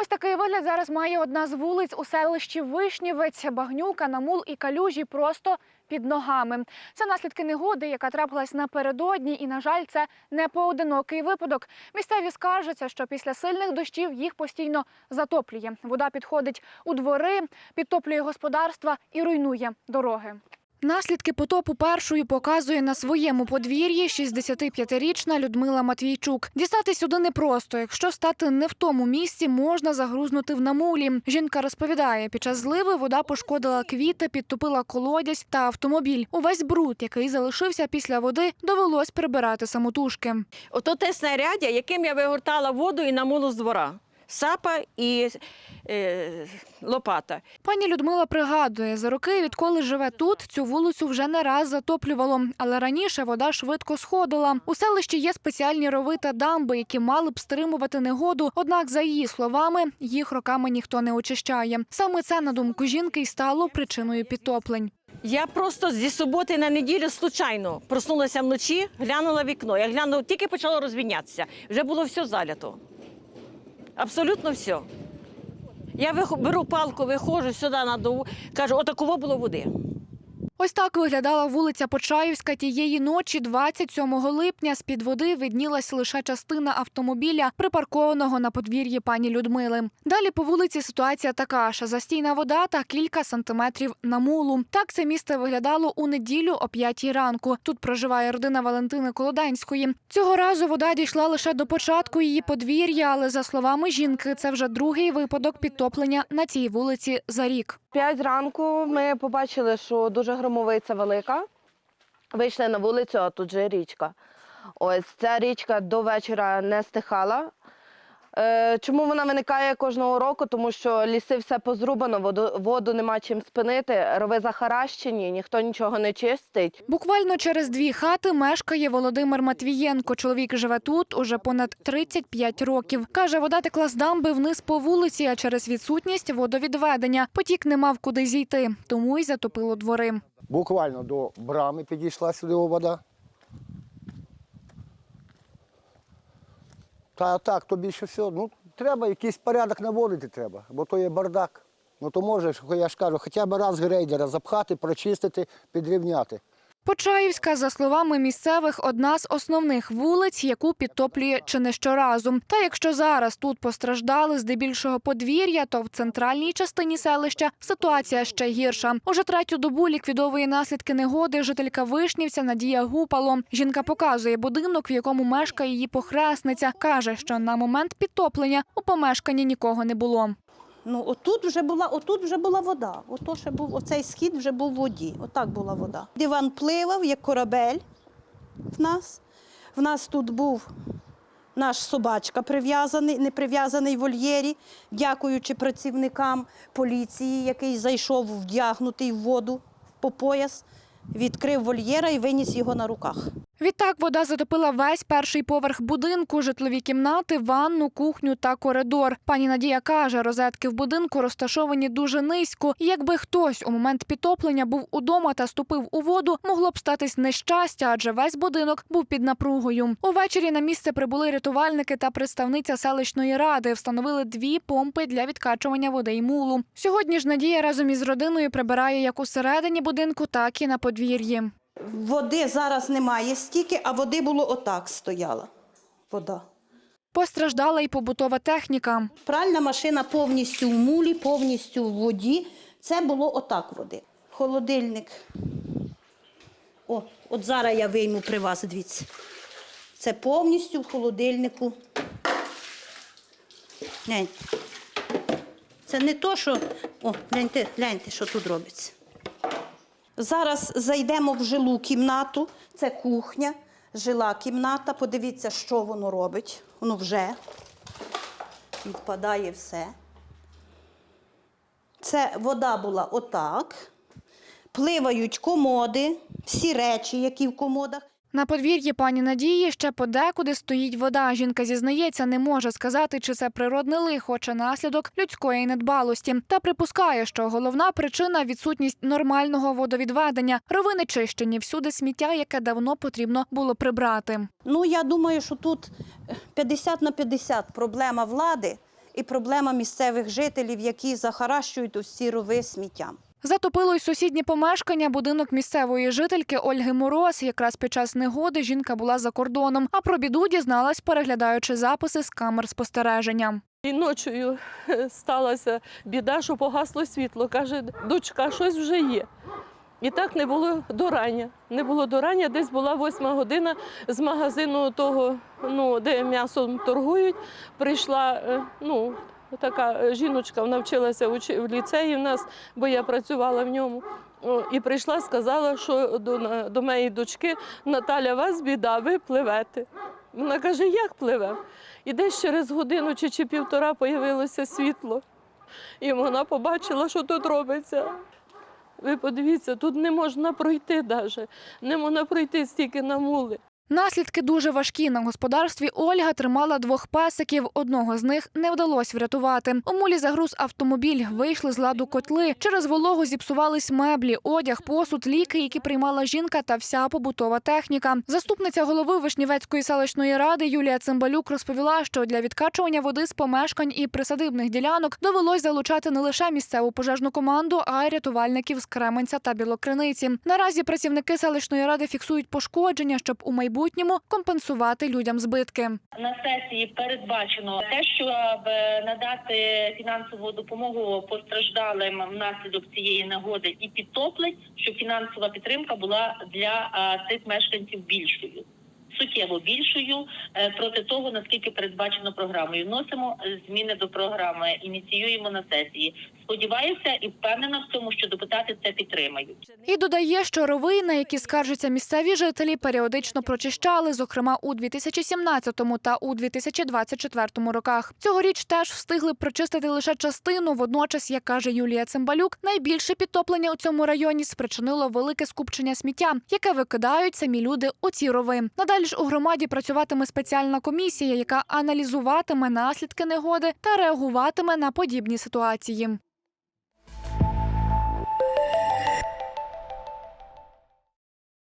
Ось такий вигляд зараз має одна з вулиць у селищі Вишнівець. Багнюка, намул і калюжі просто під ногами. Це наслідки негоди, яка трапилась напередодні, і, на жаль, це не поодинокий випадок. Місцеві скаржаться, що після сильних дощів їх постійно затоплює. Вода підходить у двори, підтоплює господарства і руйнує дороги. Наслідки потопу першою показує на своєму подвір'ї 65-річна Людмила Матвійчук. Дістати сюди непросто. Якщо стати не в тому місці, можна загрузнути в намулі. Жінка розповідає, під час зливи вода пошкодила квіти, підтопила колодязь та автомобіль. Увесь бруд, який залишився після води, довелось прибирати самотужки. Ото те снаряддя, яким я вигортала воду і намулу з двора. Сапа і е, лопата. Пані Людмила пригадує, за роки, відколи живе тут, цю вулицю вже не раз затоплювало, але раніше вода швидко сходила. У селищі є спеціальні рови та дамби, які мали б стримувати негоду. Однак, за її словами, їх роками ніхто не очищає. Саме це, на думку жінки, й стало причиною підтоплень. Я просто зі суботи на неділю случайно проснулася вночі, глянула вікно. Я глянула, тільки почало розвінятися. Вже було все залято. Абсолютно все. Я беру палку, виходжу сюди на дову, кажу, отакого було води. Ось так виглядала вулиця Почаївська тієї ночі, 27 липня. З під води виднілась лише частина автомобіля, припаркованого на подвір'ї пані Людмили. Далі по вулиці ситуація така ж: застійна вода та кілька сантиметрів намулу. Так це місце виглядало у неділю о 5 ранку. Тут проживає родина Валентини Колоданської. Цього разу вода дійшла лише до початку її подвір'я, але за словами жінки, це вже другий випадок підтоплення на цій вулиці за рік. П'ять ранку ми побачили, що дуже громовиця велика. Вийшли на вулицю, а тут же річка. Ось ця річка до вечора не стихала. Е, Чому вона виникає кожного року? Тому що ліси все позрубано, воду, воду нема чим спинити, рови захаращені, ніхто нічого не чистить. Буквально через дві хати мешкає Володимир Матвієнко. Чоловік живе тут уже понад 35 років. Каже, вода текла з дамби вниз по вулиці, а через відсутність водовідведення потік не мав куди зійти, тому й затопило двори. Буквально до брами підійшла сюди вода. Та так, то більше всього. Ну, треба якийсь порядок наводити треба, бо то є бардак. Ну то можеш, я ж кажу, хоча б раз грейдера запхати, прочистити, підрівняти. Почаївська, за словами місцевих, одна з основних вулиць, яку підтоплює чи не щоразу. Та якщо зараз тут постраждали здебільшого подвір'я, то в центральній частині селища ситуація ще гірша. Уже третю добу ліквідовує наслідки негоди жителька Вишнівця Надія Гупало. Жінка показує будинок, в якому мешкає її похресниця. каже, що на момент підтоплення у помешканні нікого не було. Ну, отут вже була, отут вже була вода. Ото ще був оцей схід вже був в воді. Отак була вода. Диван пливав, як корабель в нас. В нас тут був наш собачка прив'язаний, не прив'язаний в вольєрі, дякуючи працівникам поліції, який зайшов вдягнутий в воду по пояс, відкрив вольєра і виніс його на руках. Відтак вода затопила весь перший поверх будинку, житлові кімнати, ванну, кухню та коридор. Пані Надія каже, розетки в будинку розташовані дуже низько. І якби хтось у момент підтоплення був удома та ступив у воду, могло б статись нещастя, адже весь будинок був під напругою. Увечері на місце прибули рятувальники та представниця селищної ради. Встановили дві помпи для відкачування води й мулу. Сьогодні ж Надія разом із родиною прибирає як усередині будинку, так і на подвір'ї. Води зараз немає стільки, а води було отак стояла. Вода. Постраждала й побутова техніка. Пральна машина повністю в мулі, повністю в воді. Це було отак води. Холодильник. О, от зараз я вийму при вас, дивіться. Це повністю в холодильнику. Гляньте. Це не то, що. О, гляньте, гляньте, що тут робиться. Зараз зайдемо в жилу кімнату. Це кухня, жила кімната. Подивіться, що воно робить. Воно вже відпадає все. Це вода була отак. Пливають комоди, всі речі, які в комодах. На подвір'ї пані Надії ще подекуди стоїть вода. Жінка зізнається, не може сказати, чи це природне лихо, чи наслідок людської недбалості. Та припускає, що головна причина відсутність нормального водовідведення. Рови не чищені, всюди сміття, яке давно потрібно було прибрати. Ну, я думаю, що тут 50 на 50 проблема влади і проблема місцевих жителів, які захаращують усі рови сміттям. Затопило й сусідні помешкання, будинок місцевої жительки Ольги Мороз. Якраз під час негоди жінка була за кордоном, а про біду дізналась, переглядаючи записи з камер спостереження. І ночою сталася біда, що погасло світло. Каже, дочка, щось вже є. І так не було до рання. Не було до рання, десь була восьма година з магазину того, ну, де м'ясом торгують. Прийшла е, ну, така е, жіночка, вона вчилася в ліцеї в нас, бо я працювала в ньому. І прийшла, сказала, що до, до моєї дочки Наталя, вас біда, ви пливете. Вона каже, як пливе? І десь через годину чи, чи півтора появилося світло. І вона побачила, що тут робиться. Ви подивіться, тут не можна пройти навіть. Не можна пройти стільки намули. Наслідки дуже важкі. На господарстві Ольга тримала двох песиків. Одного з них не вдалося врятувати. У мулі загруз автомобіль, вийшли з ладу котли. Через вологу зіпсувались меблі, одяг, посуд, ліки, які приймала жінка та вся побутова техніка. Заступниця голови Вишнівецької селищної ради Юлія Цимбалюк розповіла, що для відкачування води з помешкань і присадибних ділянок довелось залучати не лише місцеву пожежну команду, а й рятувальників з Кременця та Білокриниці. Наразі працівники селищної ради фіксують пошкодження, щоб у майбутньому компенсувати людям збитки. на сесії передбачено те, щоб надати фінансову допомогу постраждалим внаслідок цієї негоди і підтоплень, щоб фінансова підтримка була для цих мешканців більшою. Суттєво більшою е, проти того, наскільки передбачено програмою. Вносимо е, зміни до програми, ініціюємо на сесії. Сподіваюся і впевнена в цьому, що депутати це підтримають. І додає, що рови, на які скаржаться місцеві жителі, періодично прочищали, зокрема у 2017 та у 2024 роках. Цьогоріч теж встигли прочистити лише частину. Водночас, як каже Юлія Цимбалюк, найбільше підтоплення у цьому районі спричинило велике скупчення сміття, яке викидають самі люди у ці рови. Надалі ж у громаді працюватиме спеціальна комісія, яка аналізуватиме наслідки негоди та реагуватиме на подібні ситуації.